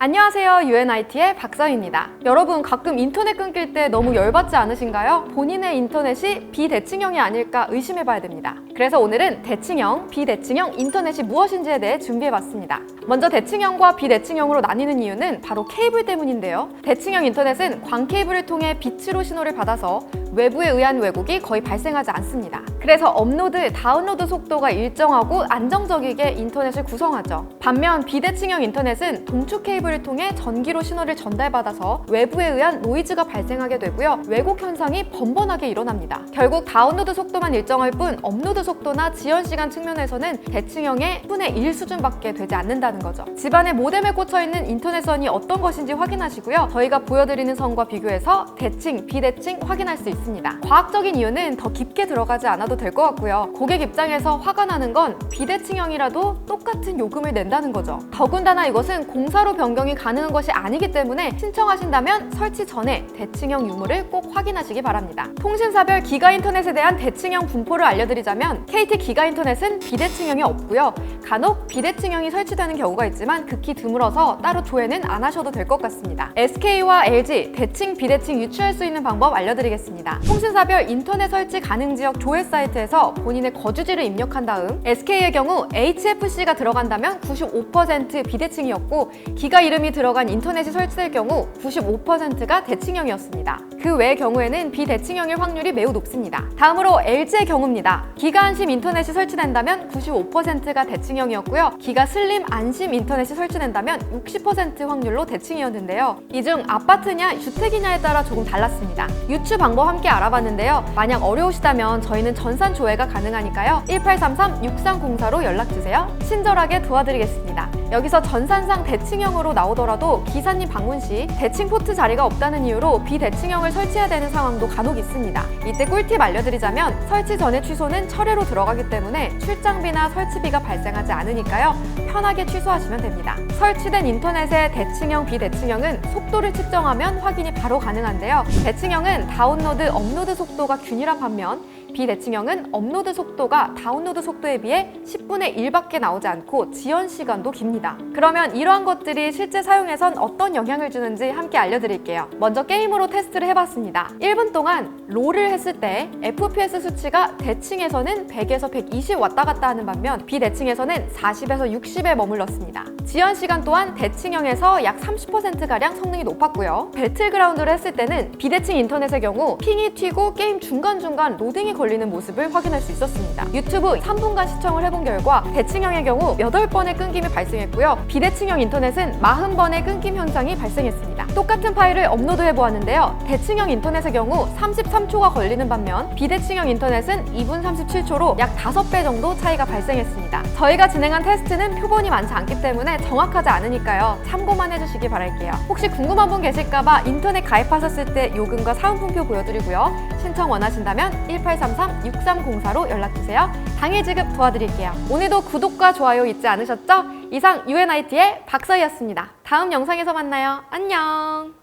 안녕하세요. UNIT의 박서희입니다. 여러분 가끔 인터넷 끊길 때 너무 열받지 않으신가요? 본인의 인터넷이 비대칭형이 아닐까 의심해 봐야 됩니다. 그래서 오늘은 대칭형, 비대칭형 인터넷이 무엇인지에 대해 준비해 봤습니다. 먼저 대칭형과 비대칭형으로 나뉘는 이유는 바로 케이블 때문인데요. 대칭형 인터넷은 광 케이블을 통해 빛으로 신호를 받아서 외부에 의한 왜곡이 거의 발생하지 않습니다. 그래서 업로드, 다운로드 속도가 일정하고 안정적이게 인터넷을 구성하죠. 반면 비대칭형 인터넷은 동축 케이블을 통해 전기로 신호를 전달받아서 외부에 의한 노이즈가 발생하게 되고요. 왜곡 현상이 번번하게 일어납니다. 결국 다운로드 속도만 일정할 뿐 업로드 속도나 지연 시간 측면에서는 대칭형의 10분의 1 수준밖에 되지 않는다는 거죠. 집안에 모뎀에 꽂혀 있는 인터넷선이 어떤 것인지 확인하시고요. 저희가 보여드리는 선과 비교해서 대칭, 비대칭 확인할 수 있습니다. 과학적인 이유는 더 깊게 들어가지 않아도 될 것 같고요. 고객 입장에서 화가 나는 건 비대칭형이라도 똑같은 요금을 낸다는 거죠. 더군다나 이것은 공사로 변경이 가능한 것이 아니기 때문에 신청하신다면 설치 전에 대칭형 유무를 꼭 확인하시기 바랍니다. 통신사별 기가 인터넷에 대한 대칭형 분포를 알려드리자면 KT 기가 인터넷은 비대칭형이 없고요. 간혹 비대칭형이 설치되는 경우가 있지만 극히 드물어서 따로 조회는 안 하셔도 될 것 같습니다. SK와 LG 대칭 비대칭 유추할 수 있는 방법 알려드리겠습니다. 통신사별 인터넷 설치 가능 지역 조회 사이트에서 본인의 거주지를 입력한 다음 SK의 경우 HFC가 들어간다면 95% 비대칭이었고 기가 이름이 들어간 인터넷이 설치될 경우 95%가 대칭형이었습니다. 그 외의 경우에는 비대칭형일 확률이 매우 높습니다. 다음으로 LG의 경우입니다. 기가 안심 인터넷이 설치된다면 95%가 대칭형이었고요. 기가 슬림 안심 인터넷이 설치된다면 60% 확률로 대칭이었는데요. 이 중 아파트냐 주택이냐에 따라 조금 달랐습니다. 유추 방법 함께 알아봤는데요. 만약 어려우시다면 저희는 전산 조회가 가능하니까요. 1833-6304로 연락주세요. 친절하게 도와드리겠습니다. 여기서 전산상 대칭형으로 나오더라도 기사님 방문 시 대칭 포트 자리가 없다는 이유로 비대칭형을 설치해야 되는 상황도 간혹 있습니다. 이때 꿀팁 알려드리자면 설치 전에 취소는 철회로 들어가기 때문에 출장비나 설치비가 발생하지 않으니까요. 편하게 취소하시면 됩니다. 설치된 인터넷의 대칭형, 비대칭형은 속도를 측정하면 확인이 바로 가능한데요. 대칭형은 다운로드, 업로드 속도가 균일한 반면 비대칭형은 업로드 속도가 다운로드 속도에 비해 10분의 1밖에 나오지 않고 지연 시간도 깁니다. 그러면 이러한 것들이 실제 사용에선 어떤 영향을 주는지 함께 알려드릴게요. 먼저 게임으로 테스트를 해봤습니다. 1분 동안 롤을 했을 때 FPS 수치가 대칭에서는 100에서 120 왔다 갔다 하는 반면 비대칭에서는 40에서 60에 머물렀습니다. 지연 시간 또한 대칭형에서 약 30%가량 성능이 높았고요. 배틀그라운드를 했을 때는 비대칭 인터넷의 경우 핑이 튀고 게임 중간중간 로딩이 걸리는 모습을 확인할 수 있었습니다. 유튜브 3분간 시청을 해본 결과 대칭형의 경우 8번의 끊김이 발생했고요. 비대칭형 인터넷은 40번의 끊김 현상이 발생했습니다. 똑같은 파일을 업로드해 보았는데요. 대칭형 인터넷의 경우 33초가 걸리는 반면 비대칭형 인터넷은 2분 37초로 약 5배 정도 차이가 발생했습니다. 저희가 진행한 테스트는 표본이 많지 않기 때문에 정확하지 않으니까요. 참고만 해주시기 바랄게요. 혹시 궁금한 분 계실까봐 인터넷 가입하셨을 때 요금과 사은품표 보여드리고요. 신청 원하신다면 1833-6304로 연락주세요. 당일 지급 도와드릴게요. 오늘도 구독과 좋아요 잊지 않으셨죠? 이상 UNIT의 박서희였습니다. 다음 영상에서 만나요. 안녕!